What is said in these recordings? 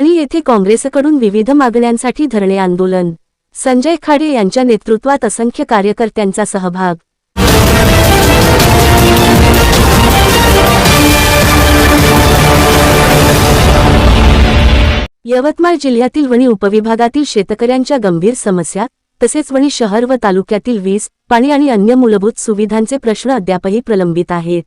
आणि येथे काँग्रेसकडून विविध मागण्यांसाठी धरणे आंदोलन. संजय खाडे यांच्या नेतृत्वात असंख्य कार्यकर्त्यांचा सहभाग. यवतमाळ जिल्ह्यातील वणी उपविभागातील शेतकऱ्यांच्या गंभीर समस्या तसेच वणी शहर व तालुक्यातील वीज पाणी आणि अन्य मूलभूत सुविधांचे प्रश्न अद्यापही प्रलंबित आहेत.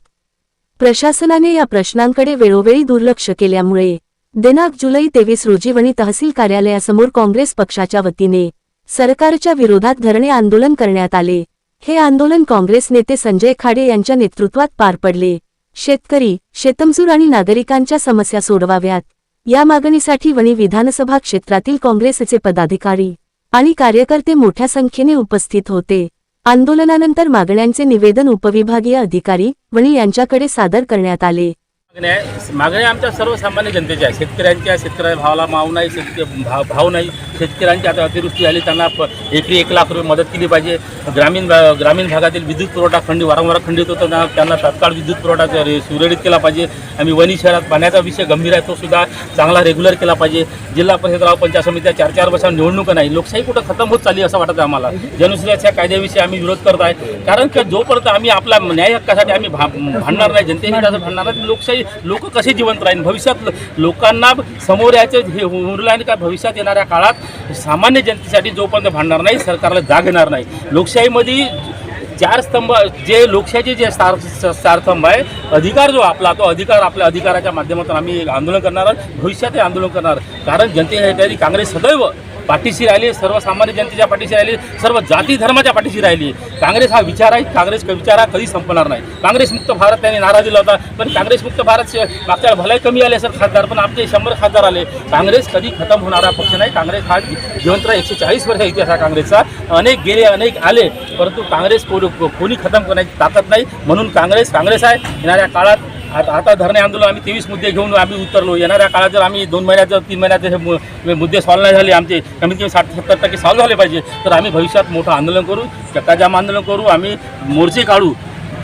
प्रशासनाने या प्रश्नांकडे वेळोवेळी दुर्लक्ष केल्यामुळे दिनांक जुलै तेवीस रोजी वणी तहसील कार्यालयासमोर काँग्रेस पक्षाच्या वतीने सरकारच्या विरोधात धरणे आंदोलन करण्यात आले. हे आंदोलन काँग्रेस नेते संजय खाडे यांच्या नेतृत्वात पार पडले. शेतकरी शेतमजूर आणि नागरिकांच्या समस्या सोडवाव्यात. या मागणीसाठी वणी विधानसभा क्षेत्रातील काँग्रेसचे पदाधिकारी आणि कार्यकर्ते मोठ्या संख्येने उपस्थित होते. आंदोलनानंतर मागण्यांचे निवेदन उपविभागीय अधिकारी वणी यांच्याकडे सादर करण्यात आले. मागण्या आहे. मागण्या आमच्या सर्वसामान्य जनतेच्या आहे. शेतकऱ्यांच्या शेतकऱ्या भावाला माव नाही शेतकरी भाव भाव नाही. शेतकऱ्यांची आता अतिवृष्टी झाली त्यांना प- एकरी एक लाख रुपये मदत केली पाहिजे. ग्रामीण भा- ग्रामीण भागातील विद्युत पुरवठा खंडी वारंवार खंडित होतो त्यांना त्यांना तात्काळ विद्युत पुरवठा सुरळीत केला पाहिजे. आम्ही वणी शहरात पाण्याचा विषय गंभीर आहे तो सुद्धा चांगला रेग्युलर केला पाहिजे. जिल्हा परिषद राव पंचायत समित्या चार चार वर्षांवर निवडणुका नाही. लोकशाही कुठं खतम होत चालली असं वाटतं आम्हाला. जनसुराच्या कायद्याविषयी आम्ही विरोध करत आहे. कारण की जोपर्यंत आम्ही आपला न्याय हक्कासाठी आम्ही भा भांडणार नाही जनतेने भांडणार नाही लोकशाही लोक कसे जिवंत राहील भविष्यात लोकांना समोर यायचं हे उरलं आणि का भविष्यात येणाऱ्या काळात सामान्य जनतेसाठी जोपर्यंत भांडणार नाही सरकारला जाग येणार नाही लोकशाहीमध्ये चार स्तंभ जे लोकशाहीचे जे स्टार चार स्तंभ आहे अधिकार जो आपला तो अधिकार आपल्या अधिकाराच्या माध्यमातून आम्ही आंदोलन करणार आहोत. भविष्यातही आंदोलन करणार कारण जनतेसाठी काँग्रेस सदैव पाठीशी राहिली सर्वसामान्य जनतेच्या पाठीशी राहिली सर्व जाती धर्माच्या पाठीशी राहिली. काँग्रेस हा विचार आहे काँग्रेस विचार हा कधी संपणार नाही. काँग्रेसमुक्त भारत त्यांनी नारा दिला होता पण काँग्रेसमुक्त भारत मागच्या भलाई कमी आले सर खासदार पण आमचे शंभर खासदार आले. काँग्रेस कधी खतम होणारा पक्ष नाही. काँग्रेस हा जिवंत एकशे चाळीस वर्ष इतिहास आहे काँग्रेसचा. अनेक गेले अनेक आले परंतु काँग्रेस कोणी खतम करण्याची ताकद नाही. म्हणून काँग्रेस काँग्रेस आहे. येणाऱ्या काळात आता आता धरणे आंदोलन आम्ही तेवीस मुद्दे घेऊन आम्ही उतरलो. येणाऱ्या काळात जर आम्ही दोन महिन्यात जर तीन महिन्यात हे मु- मुद्दे सॉल्व नाही झाले आमचे कमीत कमी साठ सत्तर टक्के सॉल्व्ह झाले पाहिजे. तर आम्ही भविष्यात मोठं आंदोलन करू चक्काजाम आंदोलन करू आम्ही मोर्चे काढू.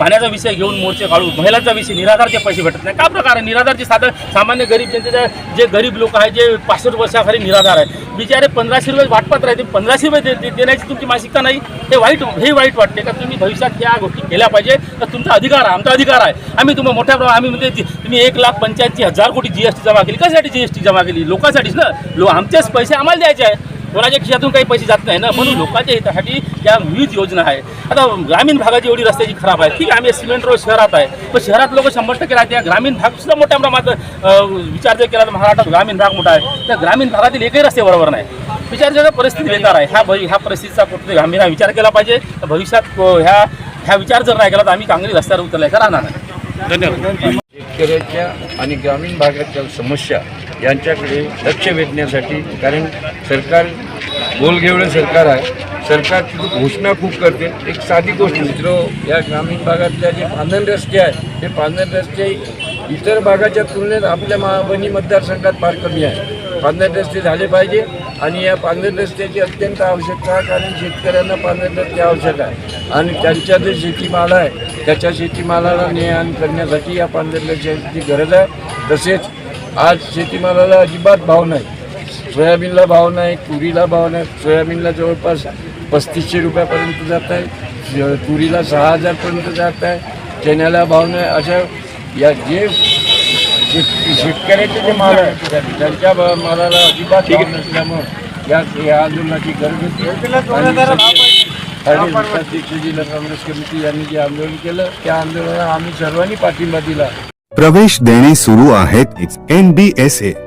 पाण्याचा विषय घेऊन मोर्चे काढू महिलांचा विषय निराधारचे पैसे भेटत नाही. का प्रकार आहे? निराधारचे साधं सामान्य गरीब जनतेच्या जे गरीब लोक आहेत जे पाचशे वर्षाखाली निराधार आहे बिचारे पंधराशे रुपये वाटपात राहते पंधराशे रुपये दे- देण्याची तुमची मानसिकता नाही. हे वाईट हे वाईट वाटते का? तुम्ही भविष्यात या गोष्टी केल्या पाहिजे. तर तुमचा अधिकार आहे आमचा अधिकार आहे. आम्ही तुम्हाला मोठ्या प्रमाणात आम्ही म्हणजे तुम्ही एक लाख पंच्याऐंशी हजार कोटी जी एस टी जमा केली. कशासाठी जी एस टी जमा केली? लोकांसाठीच ना. लो आमचेच पैसे आम्हाला द्यायचे आहे कोणाच्या खिशातून काही पैसे जात नाही ना म्हणून लोकांच्या हितासाठी या विविध योजना आहे. आता ग्रामीण भागाची एवढी रस्त्याची खराब आहे. ठीक आहे आम्ही सिमेंट रोड शहरात आहे पण शहरात लोक शंभर टक्के राहते. ग्रामीण भाग सुद्धा मोठ्या प्रमाणात विचार जर केला तर महाराष्ट्रात ग्रामीण भाग मोठा आहे. त्या ग्रामीण भागातील एकही रस्ते बरोबर नाही. विचार जर परिस्थिती बेकार आहे. ह्या भवि- ह्या परिस्थितीचा कुठेतरी आम्ही विचार केला पाहिजे. तर भविष्यात को- ह्या ह्या विचार जर नाही केला तर आम्ही काँग्रेस रस्त्यावर उतरलायचा राहणार नाही. धन्यवाद. शेतकऱ्याच्या आणि ग्रामीण भागाच्या समस्या यांच्याकडे लक्ष वेधण्यासाठी कारण सरकार बोलघेवळं सरकार आहे. सरकार तिथं घोषणा खूप करते. एक साधी गोष्ट मित्र या ग्रामीण भागातल्या जे पांधन रस्ते आहे ते पांधन रस्ते इतर भागाच्या तुलनेत आपल्या महाबनी मतदारसंघात फार कमी आहे. पांधन रस्ते झाले पाहिजे आणि या पांढर रस्त्याची अत्यंत आवश्यकता कारण शेतकऱ्यांना पांढर रस्ते आवश्यक आहे. आणि त्यांच्या जे शेतीमाल आहे त्याच्या शेतीमालाला ने आण करण्यासाठी या पांढर रस्त्याची गरज आहे. तसेच आज शेतीमालाला अजिबात भाव नाही. सोयाबीनला भाव नाही तुरीला भाव नाही. सोयाबीनला जवळपास पस्तीसशे रुपयापर्यंत जात आहे. तुरीला सहा हजारपर्यंत जात आहे. चण्याला भाव नाही. अशा या जे शेतकऱ्याचे जे माल आहे त्यांच्या मालाला अजिबात नसल्यामुळं या या आंदोलनाची गरज होती. आणि जिल्हा काँग्रेस कमिटी यांनी जे आंदोलन केलं त्या आंदोलनाला आम्ही सर्वांनी पाठिंबा दिला. प्रवेश देणे सुरू आहेत. N B S A